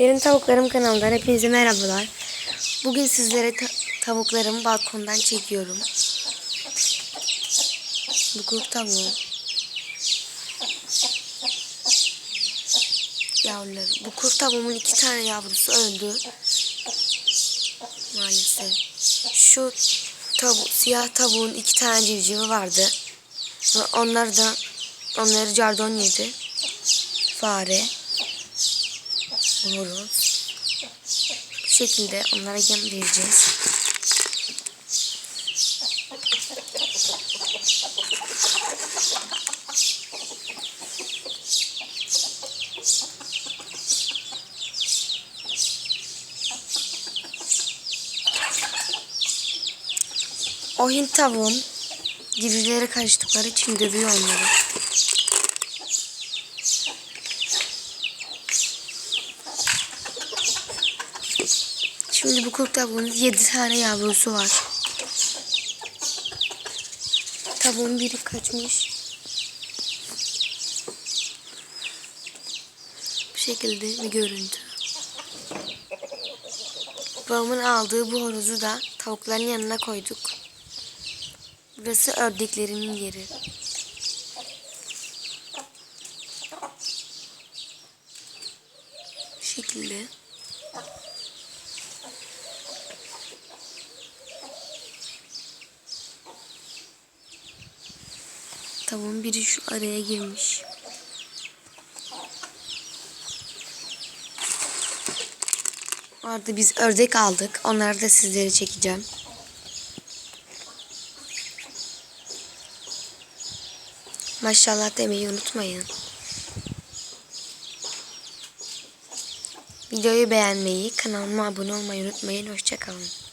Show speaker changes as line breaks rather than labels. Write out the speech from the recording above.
Benim tavuklarım kanalından hepinize merhabalar. Bugün sizlere ta- tavuklarımı balkondan çekiyorum. Bu kurt tavuğu. Yavruları. Bu kurt tavuğumun iki tane yavrusu öldü. Maalesef. Şu tavu siyah tavuğun iki tane civcivi vardı. Ve onlar da onları cardon yedi. Fare. Horoz. Bu şekilde onlara yem vereceğiz. O Hint tavuğum civcivlere karıştıkları için dövüyor onları. Şimdi bu kurt tavuğun 7 tane yavrusu var. Tavuğun biri kaçmış. Bu şekilde bir görüntü. Babamın aldığı bu horozu da tavukların yanına koyduk. Burası ördeklerinin yeri. Bu şekilde. Tavuğun biri şu araya girmiş. Orada biz ördek aldık. Onları da sizlere çekeceğim. Maşallah demeyi unutmayın. Videoyu beğenmeyi, kanalıma abone olmayı unutmayın. Hoşçakalın.